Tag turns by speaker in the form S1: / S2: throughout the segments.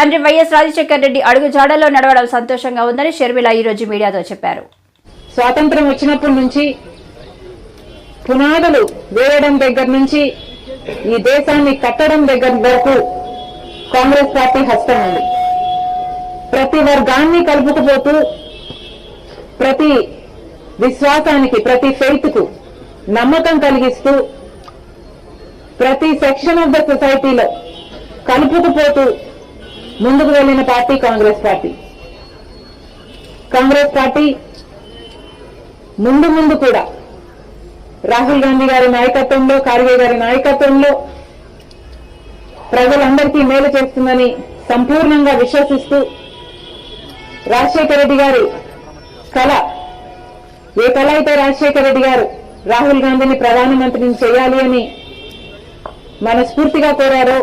S1: తండ్రి వైఎస్ రాజశేఖర్ రెడ్డి అడుగు జాడల్లో నడవడం సంతోషంగా ఉందని షర్మిల ఈ రోజు మీడియాతో చెప్పారు.
S2: స్వాతంత్రం వచ్చినప్పటి నుంచి పునాదులు వేయడం దగ్గర నుంచి ఈ దేశాన్ని కట్టడం దగ్గర వరకు కాంగ్రెస్ పార్టీ హస్తం ఉంది. ప్రతి వర్గాన్ని కలుపుకుపోతూ ప్రతి విశ్వాసానికి ప్రతి ఫెయిత్కు నమ్మకం కలిగిస్తూ ప్రతి సెక్షన్ ఆఫ్ ద సొసైటీలో కలుపుకుపోతూ ముందుకు వెళ్ళిన party Congress party. Congress party ముందు ముందు కూడా రాహుల్ గాంధీ గారి నాయకత్వంలో ఖార్గే గారి నాయకత్వంలో ప్రజలందరికీ మేలు చేస్తుందని సంపూర్ణంగా విశ్వసిస్తూ రాజశేఖర రెడ్డి గారి కళ ఏ కళ అయితే రాజశేఖర రెడ్డి గారు రాహుల్ గాంధీని ప్రధానమంత్రిని చేయాలి అని మనస్ఫూర్తిగా కోరారో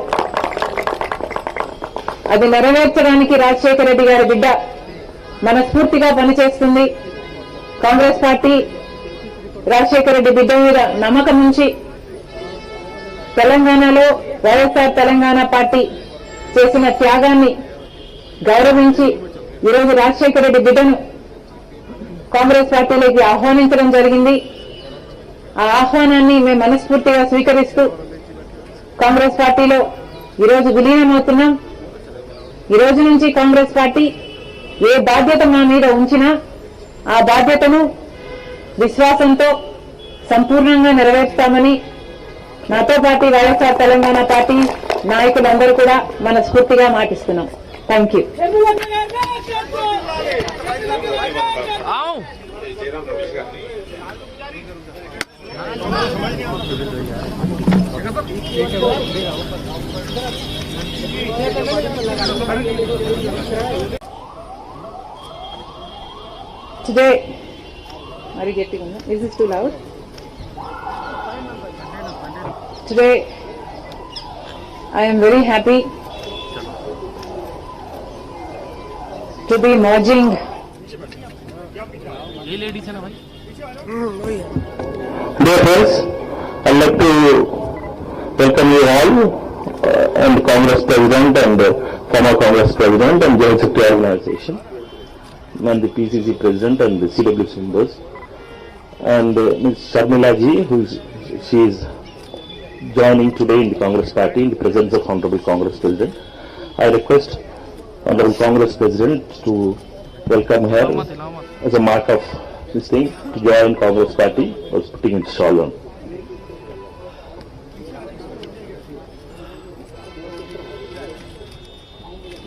S2: అది నెరవేర్చడానికి రాజశేఖర రెడ్డి గారి బిడ్డ మనస్ఫూర్తిగా పనిచేస్తుంది. కాంగ్రెస్ పార్టీ రాజశేఖర రెడ్డి బిడ్డ మీద నమ్మకం ఉంచి తెలంగాణలో వైఎస్ఆర్ తెలంగాణ పార్టీ చేసిన త్యాగాన్ని గౌరవించి ఈరోజు రాజశేఖర రెడ్డి బిడ్డను కాంగ్రెస్ పార్టీలోకి ఆహ్వానించడం జరిగింది. ఆ ఆహ్వానాన్ని మేము మనస్ఫూర్తిగా స్వీకరిస్తూ కాంగ్రెస్ పార్టీలో ఈరోజు విలీనమవుతున్నాం. ఈ రోజు నుంచి కాంగ్రెస్ పార్టీ ఏ బాధ్యత మా మీద ఉంచినా ఆ బాధ్యతను విశ్వాసంతో సంపూర్ణంగా నెరవేర్స్తామని నాతో పాటు వైఎస్ఆర్ తెలంగాణ పార్టీ నాయకులందరూ కూడా మనస్ఫూర్తిగా మాటిస్తున్నాం. Thank you Today, are you getting on? Is it too loud? Today, I am very happy to be merging
S3: dear friends i'd like to welcome you all uh, and Congress President and uh, former Congress President and Joint Secretary Organization and the PCC President and the CWC members and uh, Ms. Sharmila ji who is she is joining today in the Congress Party in the presence of Honorable Congress President. I request Honorable Congress President to welcome her as a mark of this thing to join Congress Party or putting its shawl on.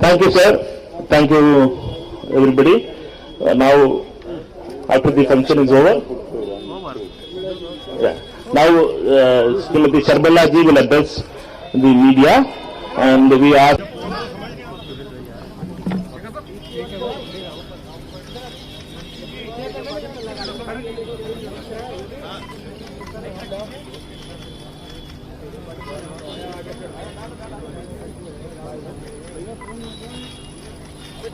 S3: Thank you, sir. Thank you, everybody. Uh, now, after the function is over, now uh, Srimati Sarbala ji will address the media and we
S4: are.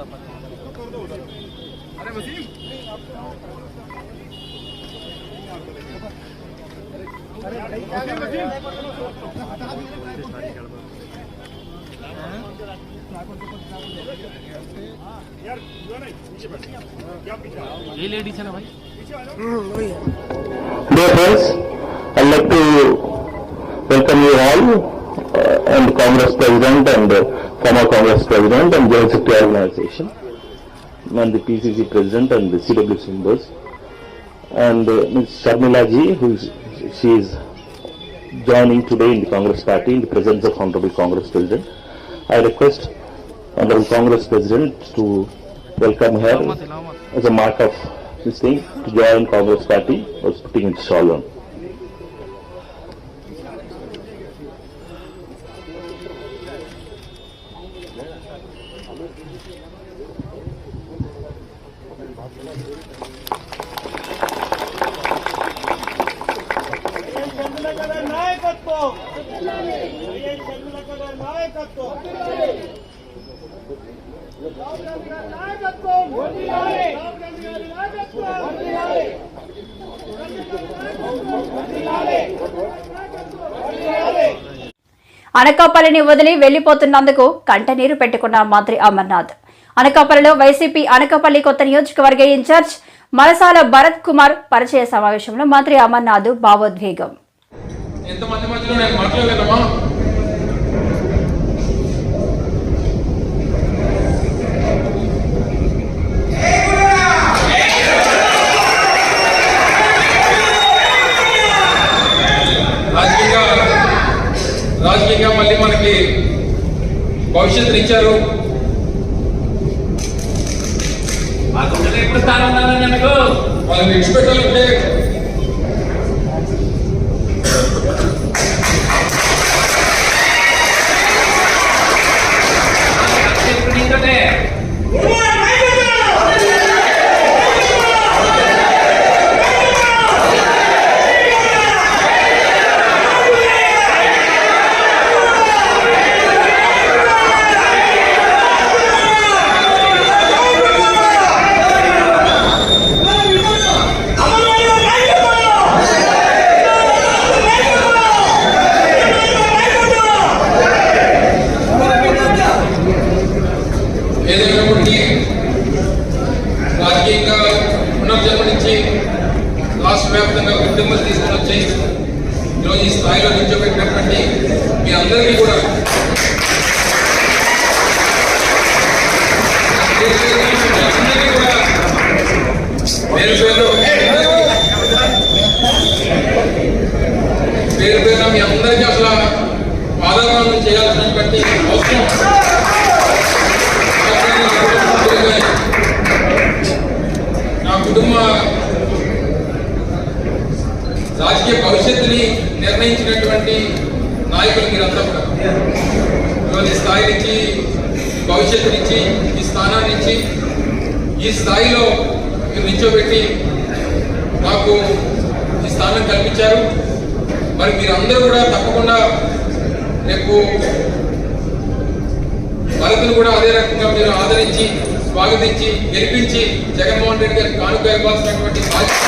S4: तो ले लोग यार ये ladies है ना भाई
S3: Dear friends, I'd like to welcome you all uh, and Congress President and uh, former Congress President and Joint Secretary Organization, and the PCC President and the CW members, and uh, Ms. Sharmila Ji, who is, she is joining today in the Congress Party in the presence of Honorable Congress President. I request Honorable Congress President to welcome her as a mark of this thing to join Congress Party or putting its shawl on.
S1: అనకాపల్లిని వదిలి వెళ్ళిపోతున్నందుకు కంటనీరు పెట్టుకున్న మంత్రి అమర్నాథ్. అనకాపల్లిలో YCP Anakapalli కొత్త నియోజకవర్గ incharge మరసాల Bharat Kumar పరిచయ సమావేశంలో మంత్రి అమర్నాథ్ భావోద్వేగం.
S5: ఎంతమంది మధ్యలో నేను మాట్లాడలేదమ్మా రాజకీయంగా రాజకీయంగా మళ్ళీ మనకి భవిష్యత్తుని ఇచ్చారు. వాళ్ళని విడిచిపెట్టాలంటే ఏదైనప్పటికీ రాజకీయంగా పునర్జన్మనిచ్చి రాష్ట్ర వ్యాప్తంగా గుర్తింపులు తీసుకుని వచ్చి ఈరోజు ఈ స్థాయిలో నిల్చోబెట్టినటువంటి మీ అందరికీ కూడా మీ అందరికీ కూడా పేరు పేరు పేరు పేరున మీ అందరికీ అసలు పాదగ్రహణం చేయాల్సినటువంటి అవసరం నా కుటుంబ రాజకీయ భవిష్యత్తుని నిర్ణయించినటువంటి నాయకులు మీరంతా కూడా. ఇవాళ ఈ స్థాయి నుంచి భవిష్యత్తు నుంచి ఈ స్థానాన్ని ఇచ్చి ఈ స్థాయిలో మీరు నిల్చోబెట్టి నాకు ఈ స్థానం కల్పించారు. మరి మీరందరూ కూడా తప్పకుండా రేపు భరత్ను కూడా అదే రకంగా మీరు ఆదరించి స్వాగతించి గెలిపించి జగన్మోహన్ రెడ్డి గారికి కానుక ఇవ్వాల్సినటువంటి బాధ్యత.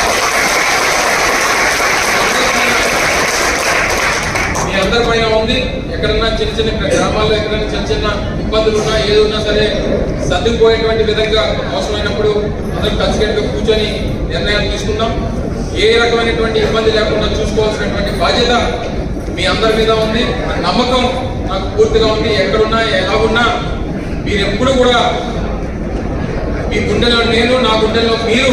S5: మీ అందరి పైన ఉంది. ఎక్కడన్నా చిన్న చిన్న గ్రామాల్లో ఎక్కడన్నా చిన్న చిన్న ఇబ్బందులు ఉన్నా ఏది ఉన్నా సరే సర్దుకుపోయేటువంటి విధంగా అవసరమైనప్పుడు అందరం కలిసికట్టుగా కూర్చొని నిర్ణయాలు తీసుకుందాం. ఏ రకమైనటువంటి ఇబ్బంది లేకుండా చూసుకోవాల్సినటువంటి బాధ్యత మీ అందరి మీద ఉంది. నమ్మకం నాకు పూర్తిగా ఉంది. ఎక్కడున్నా ఎలా ఉన్నా మీరు ఎప్పుడు కూడా మీ గుండెలో నేను నా గుండెలో మీరు.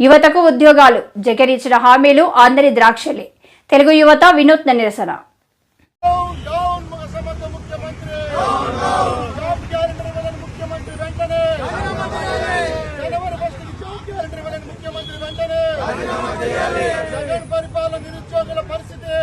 S1: యువతకు ఉద్యోగాలు జగన్ ఇచ్చిన హామీలు అందరి ద్రాక్షలే. తెలుగు యువత వినూత్న నిరసన
S6: డౌన్ డౌన్ సమర్థ ముఖ్యమంత్రి జాబ్ గ్యారెంటీ ముఖ్యమంత్రి వెంటనే జగన్ పరిపాలన నిరుద్యోగుల పరిస్థితి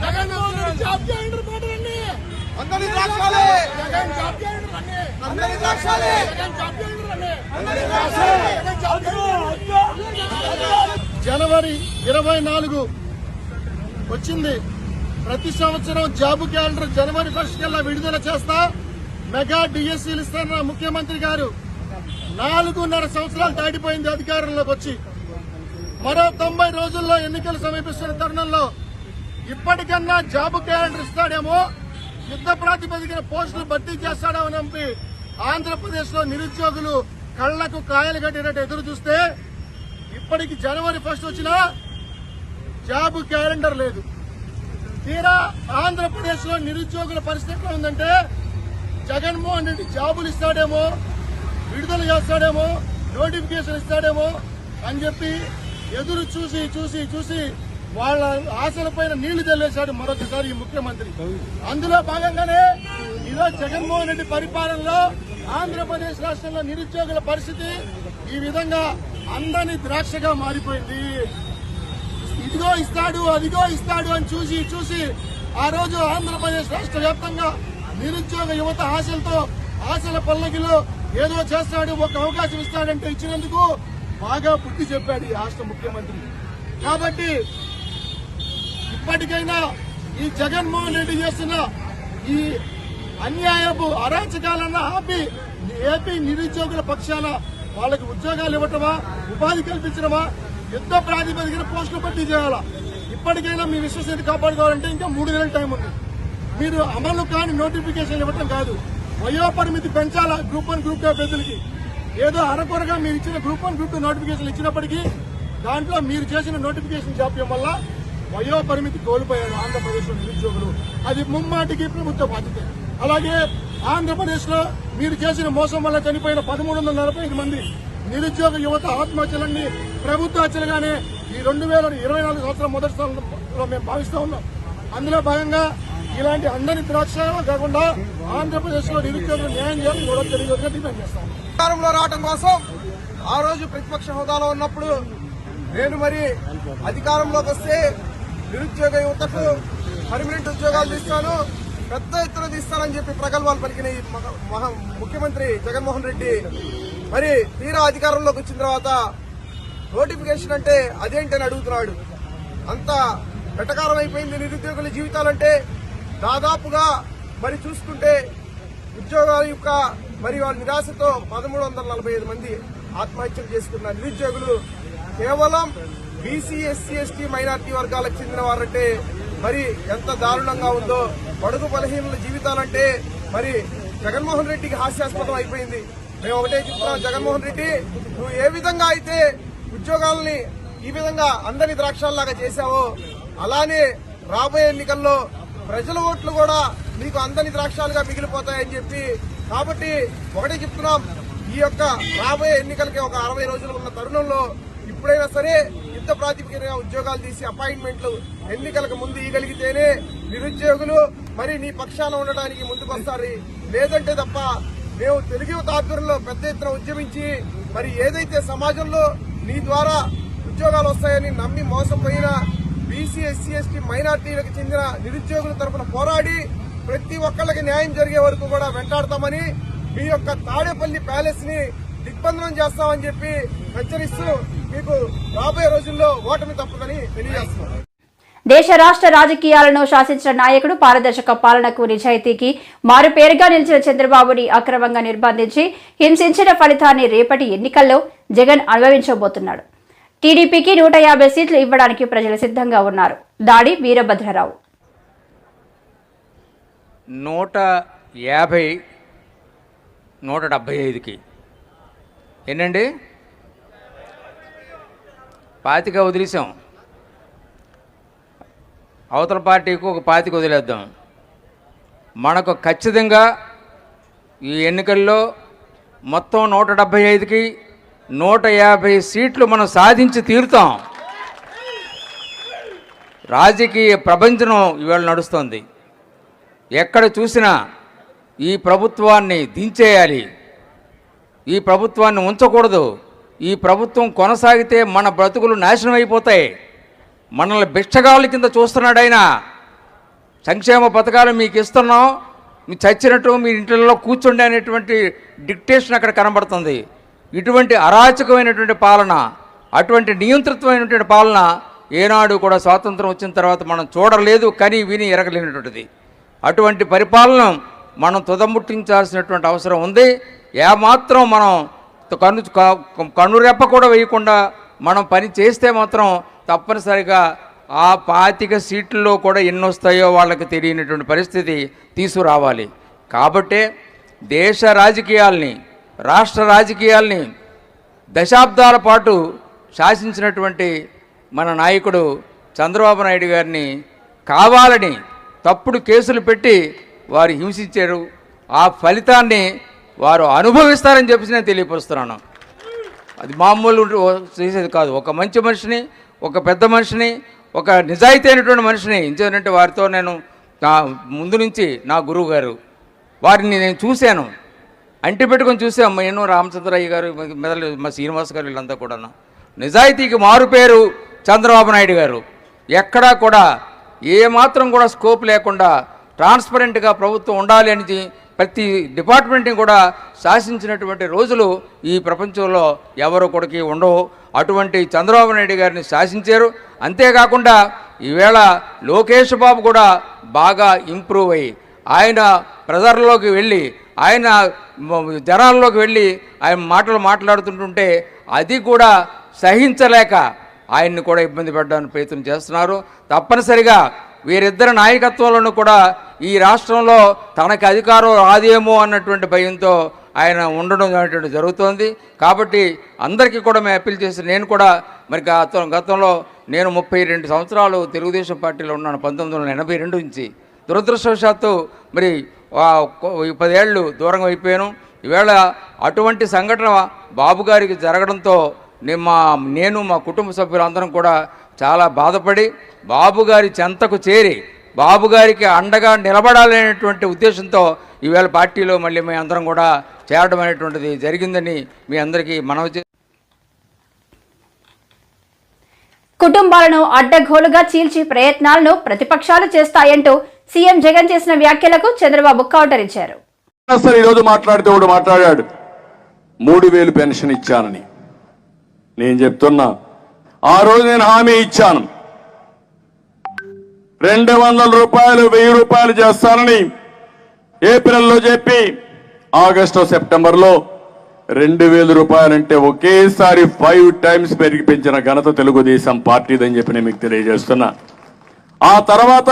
S6: జగన్మోహన్ రెడ్డి జాబ్ క్యాలెండర్ పోటండి అందరి ద్రాక్షాలే జగన్ జాబ్ క్యాలెండర్ రండి అందరి ద్రాక్షాలే జగన్ జాబ్ క్యాలెండర్ రండి అందరి ద్రాక్షాలే జగన్ జాబ్ క్యాలెండర్ జనవరి ఇరవై నాలుగు వచ్చింది. ప్రతి సంవత్సరం జాబ్ క్యాలెండర్ జనవరి ఫస్ట్ కల్లా విడుదల చేస్తా. మెగా డిఎస్సీలు ఇస్తారన్న ముఖ్యమంత్రి గారు నాలుగున్నర సంవత్సరాలు దాటిపోయింది అధికారంలోకి వచ్చి. మరో తొంభై రోజుల్లో ఎన్నికలు సమీపిస్తున్న తరుణంలో ఇప్పటికన్నా జాబ్ క్యాలెండర్ ఇస్తాడేమో యుద్ధ ప్రాతిపదికన పోస్టులు భర్తీ చేస్తాడేమో నమ్మి ఆంధ్రప్రదేశ్లో నిరుద్యోగులు కళ్ళకు కాయలు కట్టినట్టు ఎదురు చూస్తే ఇప్పటికి జనవరి ఫస్ట్ వచ్చినా జాబ్ క్యాలెండర్ లేదు. తీరా ఆంధ్రప్రదేశ్లో నిరుద్యోగుల పరిస్థితి ఎట్లా ఉందంటే జగన్మోహన్ రెడ్డి జాబులు ఇస్తాడేమో విడుదల చేస్తాడేమో నోటిఫికేషన్ ఇస్తాడేమో అని చెప్పి ఎదురు చూసి చూసి చూసి వాళ్ళ ఆశలపైన నీళ్ళు చల్లేశాడు మరొకసారి ఈ ముఖ్యమంత్రి. అందులో భాగంగానే ఈరోజు జగన్మోహన్ రెడ్డి పరిపాలనలో ఆంధ్రప్రదేశ్ రాష్ట్రంలో నిరుద్యోగుల పరిస్థితి ఈ విధంగా అందని ద్రాక్షగా మారిపోయింది. ఇదిగో ఇస్తాడు అదిగో ఇస్తాడు అని చూసి చూసి ఆ రోజు ఆంధ్రప్రదేశ్ రాష్ట్ర వ్యాప్తంగా నిరుద్యోగ యువత ఆశలతో ఆశల పల్లకిలో ఏదో చేస్తాడు ఒక అవకాశం ఇస్తాడంటే ఇచ్చినందుకు బాగా బుద్ధి చెప్పాడు ఈ రాష్ట్ర ముఖ్యమంత్రి. కాబట్టి ఇప్పటికైనా ఈ జగన్మోహన్ రెడ్డి చేస్తున్న ఈ అన్యాయపు అరాచకాలన్న ఆపి ఏపీ నిరుద్యోగుల పక్షాన వాళ్ళకి ఉద్యోగాలు ఇవ్వటమా ఉపాధి కల్పించడమా యుద్ధ ప్రాతిపదికన పోస్టులు భర్తీ చేయాలా? ఇప్పటికైనా మీ విశ్వసనీయత కాపాడుకోవాలంటే ఇంకా మూడు నెలల టైం ఉంది. మీరు అమలు కాని నోటిఫికేషన్ ఇవ్వటం కాదు. వయోపరిమితి పెంచాలా గ్రూప్ వన్ గ్రూప్ టూ అభ్యర్థులకి? ఏదో అరకొరగా మీరు ఇచ్చిన group one group two notification ఇచ్చినప్పటికీ దాంట్లో మీరు చేసిన నోటిఫికేషన్ జాప్యం వల్ల వయోపరిమితి కోల్పోయారు ఆంధ్రప్రదేశ్లో నిరుద్యోగులు. అది ముమ్మాటికి ప్రభుత్వ బాధ్యత. అలాగే ఆంధ్రప్రదేశ్లో మీరు చేసిన మోసం వల్ల చనిపోయిన పదమూడు వందల నలభై ఐదు మంది నిరుద్యోగ యువత ఆత్మహత్యలన్నీ ప్రభుత్వ హత్యలుగానే ఈ రెండు వేల ఇరవై నాలుగు సంవత్సరం మొదటి సంవత్సరంలో మేము భావిస్తా ఉన్నాం. అందులో భాగంగా ఇలాంటి అందరి ద్రాక్ష కాకుండా ఆంధ్రప్రదేశ్లో నిరుద్యోగులు న్యాయం చేయాలని కూడా తెలియజేయగా డిమాండ్ చేస్తాం.
S7: అధికారంలో రావడం కోసం ఆ రోజు ప్రతిపక్ష హోదాలో ఉన్నప్పుడు నేను మరి అధికారంలోకి వస్తే నిరుద్యోగ యువతకు పర్మనెంట్ ఉద్యోగాలు తీస్తాను పెద్ద ఎత్తున తీస్తానని చెప్పి ప్రగల్భాలు పలికిన ముఖ్యమంత్రి జగన్మోహన్ రెడ్డి మరి తీరా అధికారంలోకి వచ్చిన తర్వాత నోటిఫికేషన్ అంటే అదేంటని అడుగుతున్నాడు. అంత వెటకారం అయిపోయింది నిరుద్యోగుల జీవితాలంటే దాదాపుగా మరి చూసుకుంటే ఉద్యోగాల యొక్క మరి వాళ్ళ నిరాశతో పదమూడు వందల నలభై ఐదు మంది ఆత్మహత్యలు చేసుకున్న నిరుద్యోగులు కేవలం బీసీ ఎస్సీ ఎస్టీ మైనార్టీ వర్గాలకు చెందిన వారంటే మరి ఎంత దారుణంగా ఉందో బడుగు బలహీనుల జీవితాలంటే మరి జగన్మోహన్ రెడ్డికి హాస్యాస్పదం అయిపోయింది. మేము ఒకటే చెప్తున్నాం జగన్మోహన్ రెడ్డి. నువ్వు ఏ విధంగా అయితే ఉద్యోగాలని ఈ విధంగా అందని ద్రాక్షాల్లాగా చేశావో అలానే రాబోయే ఎన్నికల్లో ప్రజల ఓట్లు కూడా మీకు అందని ద్రాక్షాలుగా మిగిలిపోతాయని చెప్పి కాబట్టి ఒకటే చెప్తున్నాం. ఈ యొక్క రాబోయే ఎన్నికలకి ఒక అరవై రోజులు ఉన్న తరుణంలో ఇప్పుడైనా సరే యుద్ధ ప్రాతిపదికగా ఉద్యోగాలు తీసి అపాయింట్మెంట్లు ఎన్నికలకు ముందు ఇవ్వగలిగితేనే నిరుద్యోగులు మరి నీ పక్షాన ఉండడానికి ముందుకొస్తారు. లేదంటే తప్ప మేము తెలుగు యువత ఆధ్వర్యంలో పెద్ద ఎత్తున ఉద్యమించి మరి ఏదైతే సమాజంలో నీ ద్వారా ఉద్యోగాలు వస్తాయని నమ్మి మోసపోయిన బీసీ ఎస్సీ ఎస్టీ మైనార్టీలకు చెందిన నిరుద్యోగుల తరపున పోరాడి ప్రతి ఒక్కళ్ళకి న్యాయం జరిగే వరకు కూడా వెంటాడతామని మీ యొక్క తాడేపల్లి ప్యాలెస్ని దిగ్బంధనం చేస్తామని చెప్పి హెచ్చరిస్తూ మీకు రాబోయే రోజుల్లో ఓటమి తప్పదని తెలియజేస్తున్నారు
S1: దేశ రాష్ట్ర రాజకీయాలను శాసించిన నాయకుడు పారదర్శక పాలనకు నిజాయితీకి మారుపేరుగా నిలిచిన చంద్రబాబుని అక్రమంగా నిర్బంధించి హింసించిన ఫలితాన్ని రేపటి ఎన్నికల్లో జగన్ అనుభవించబోతున్నాడు. టీడీపీకి నూట యాభై సీట్లు ఇవ్వడానికి ప్రజలు సిద్ధంగా ఉన్నారు. దాడి వీరభద్రరావు.
S8: నూట యాభై నూట డెబ్భై ఐదుకి. ఏంటండి పాతిక వదిలేసాం అవతల పార్టీకి ఒక పాతికి వదిలేద్దాం. మనకు ఖచ్చితంగా ఈ ఎన్నికల్లో మొత్తం నూట డెబ్భై ఐదుకి నూట యాభై సీట్లు మనం సాధించి తీరుతాం. రాజకీయ ప్రపంచం ఇవాళ నడుస్తుంది. ఎక్కడ చూసినా ఈ ప్రభుత్వాన్ని దించేయాలి. ఈ ప్రభుత్వాన్ని ఉంచకూడదు. ఈ ప్రభుత్వం కొనసాగితే మన బ్రతుకులు నాశనం అయిపోతాయి. మనల్ని బిచ్చగాళ్ళ కింద చూస్తున్నాడు ఆయన సంక్షేమ పథకాలు మీకు ఇస్తున్నాం మీ చచ్చినట్టు మీ ఇంట్లో కూర్చుండే అనేటువంటి డిక్టేషన్ అక్కడ కనబడుతుంది. ఇటువంటి అరాచకమైనటువంటి పాలన అటువంటి నియంత్రితమైనటువంటి పాలన ఏనాడు కూడా స్వాతంత్రం వచ్చిన తర్వాత మనం చూడలేదు కని విని ఎరగలేనటువంటిది. అటువంటి పరిపాలన మనం తుదముట్టించాల్సినటువంటి అవసరం ఉంది. ఏమాత్రం మనం కన్ను క- కన్నురెప్ప కూడా వేయకుండా మనం పని చేస్తే మాత్రం తప్పనిసరిగా ఆ పాతిక సీట్లలో కూడా ఎన్ని వస్తాయో వాళ్ళకి తెలియనటువంటి పరిస్థితి తీసుకురావాలి. కాబట్టే దేశ రాజకీయాల్ని రాష్ట్ర రాజకీయాల్ని దశాబ్దాల పాటు శాసించినటువంటి మన నాయకుడు చంద్రబాబు నాయుడు గారిని కావాలని తప్పుడు కేసులు పెట్టి వారు హింసించారు. ఆ ఫలితాన్ని వారు అనుభవిస్తారని చెప్పేసి నేను తెలియపరుస్తున్నాను. అది మామూలు చేసేది కాదు. ఒక మంచి మనిషిని ఒక పెద్ద మనిషిని ఒక నిజాయితీ అయినటువంటి మనిషిని ఎందుకంటే వారితో నేను నా ముందు నుంచి నా గురువు గారు వారిని నేను చూశాను. అంటి పెట్టుకొని చూసాం నేను రామచంద్రయ్య గారు మెదలు మా శ్రీనివాస్ గారు వీళ్ళంతా కూడా నిజాయితీకి మారు పేరు చంద్రబాబు నాయుడు గారు. ఎక్కడా కూడా ఏమాత్రం కూడా స్కోప్ లేకుండా ట్రాన్స్పరెంట్గా ప్రభుత్వం ఉండాలి అని ప్రతి డిపార్ట్మెంట్ని కూడా శాసించినటువంటి రోజులు ఈ ప్రపంచంలో ఎవరు కొడుకి ఉండవు. అటువంటి చంద్రబాబు నాయుడు గారిని శాసించారు. అంతేకాకుండా ఈవేళ లోకేష్ బాబు కూడా బాగా ఇంప్రూవ్ అయ్యి ఆయన ప్రజల్లోకి వెళ్ళి ఆయన జనాల్లోకి వెళ్ళి ఆయన మాటలు మాట్లాడుతుంటుంటే అది కూడా సహించలేక ఆయన్ని కూడా ఇబ్బంది పెట్టడానికి ప్రయత్నం చేస్తున్నారు. తప్పనిసరిగా వీరిద్దరి నాయకత్వంలోనూ కూడా ఈ రాష్ట్రంలో తనకి అధికారం రాదేమో అన్నటువంటి భయంతో ఆయన ఉండడం అనేటువంటి జరుగుతోంది. కాబట్టి అందరికీ కూడా మేము అప్పీల్ చేసి నేను కూడా మరి గత గతంలో నేను ముప్పై రెండు సంవత్సరాలు తెలుగుదేశం పార్టీలో ఉన్నాను పంతొమ్మిది వందల ఎనభై రెండు నుంచి. దురదృష్టవశాత్తు మరి పదేళ్ళు దూరం అయిపోయాను. ఈవేళ అటువంటి సంఘటన బాబు గారికి జరగడంతో నేను మా నేను మా కుటుంబ సభ్యులందరం కూడా చాలా బాధపడి బాబు గారి చెంతకు చేరి బాబు గారికి అండగా నిలబడాలనేటువంటి ఉద్దేశంతో ఈవేళ పార్టీలో మళ్ళీ మేము అందరం కూడా చేరడం అనేటువంటిది జరిగిందని మీ అందరికీ మనవి చే-
S1: కుటుంబాలను అడ్డగోలుగా చీల్చి ప్రయత్నాలను ప్రతిపక్షాలు చేస్తాయంటూ సీఎం జగన్ చేసిన వ్యాఖ్యలకు చంద్రబాబు కౌంటర్ ఇచ్చారు
S9: ఈరోజు మాట్లాడితే మాట్లాడాడు. మూడు వేలు పెన్షన్ ఇచ్చానని. నేను చెప్తున్నా ఆ రోజు నేను హామీ ఇచ్చాను. రెండు వందల రూపాయలు వెయ్యి రూపాయలు చేస్తానని ఏప్రిల్లో చెప్పి ఆగస్టు సెప్టెంబర్లో రెండు వేల రూపాయలంటే ఒకేసారి ఫైవ్ టైమ్స్ పెరిగి పెంచిన ఘనత తెలుగుదేశం పార్టీదని చెప్పి నేను మీకు తెలియజేస్తున్నా. ఆ తర్వాత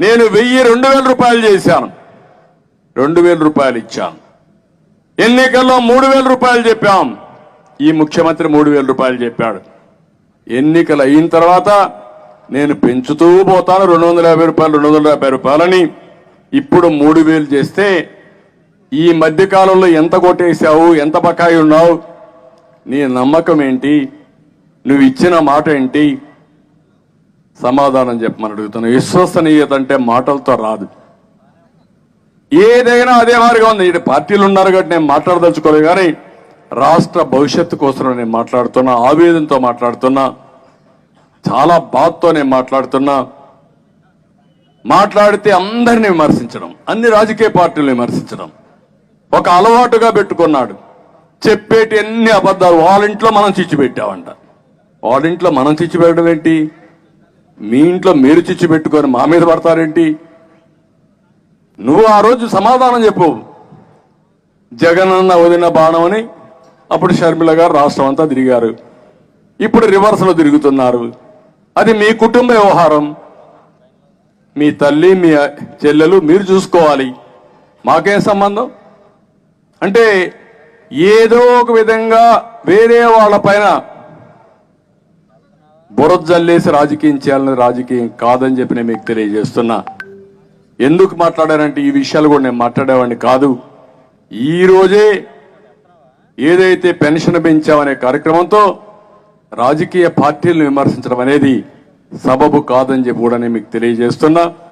S9: నేను వెయ్యి రెండు వేల రూపాయలు చేశాను. రెండు వేల రూపాయలు ఇచ్చాం ఎన్నికల్లో మూడు వేల రూపాయలు చెప్పాం. ఈ ముఖ్యమంత్రి మూడు వేల రూపాయలు చెప్పాడు. ఎన్నికలు అయిన తర్వాత నేను పెంచుతూ పోతాను రెండు వందల యాభై రూపాయలు రెండు వందల యాభై రూపాయలని. ఇప్పుడు మూడు వేలు చేస్తే ఈ మధ్యకాలంలో ఎంత కొట్టేశావు ఎంత బకాయి ఉన్నావు నీ నమ్మకం ఏంటి నువ్వు ఇచ్చిన మాట ఏంటి? సమాధానం చెప్పమని అడుగుతున్నా. విశ్వసనీయత అంటే మాటలతో రాదు. ఏదైనా అదే మారిగా ఉంది. ఇటు పార్టీలు ఉన్నారు కాబట్టి నేను మాట్లాడదలుచుకోలేదు కానీ రాష్ట్ర భవిష్యత్తు కోసం నేను మాట్లాడుతున్నా ఆవేదనతో మాట్లాడుతున్నా చాలా బాధతో నేను మాట్లాడుతున్నా. మాట్లాడితే అందరిని విమర్శించడం అన్ని రాజకీయ పార్టీలు విమర్శించడం. ఒక అలవాటుగా పెట్టుకున్నాడు. చెప్పేటి అన్ని అబద్ధాలు వాళ్ళ ఇంట్లో మనం చిచ్చిపెట్టామంట వాళ్ళింట్లో వాళ్ళ ఇంట్లో మనం చిచ్చిపెట్టడం ఏంటి? మీ ఇంట్లో మీరు చిచ్చు పెట్టుకొని మా మీద పడతారేంటి? నువ్వు ఆ రోజు సమాధానం చెప్పు. జగనన్న వదిన బాణం అని అప్పుడు షర్మిల గారు రాష్ట్రం అంతా తిరిగారు. ఇప్పుడు రివర్స్లో తిరుగుతున్నారు. అది మీ కుటుంబ వ్యవహారం. మీ తల్లి మీ చెల్లెలు మీరు చూసుకోవాలి. మాకేం సంబంధం? అంటే ఏదో ఒక విధంగా వేరే వాళ్ళ పైన బురద జల్లేసి రాజకీయం చేయాలని రాజకీయం కాదని చెప్పి నేను మీకు తెలియజేస్తున్నా. ఎందుకు మాట్లాడానంటే ఈ విషయాలు కూడా నేను మాట్లాడేవాడిని కాదు. ఈరోజే ఏదైతే పెన్షన్ పెంచామనే కార్యక్రమంతో రాజకీయ పార్టీలను విమర్శించడం అనేది సబబు కాదని చెప్పి కూడా నేను మీకు తెలియజేస్తున్నా.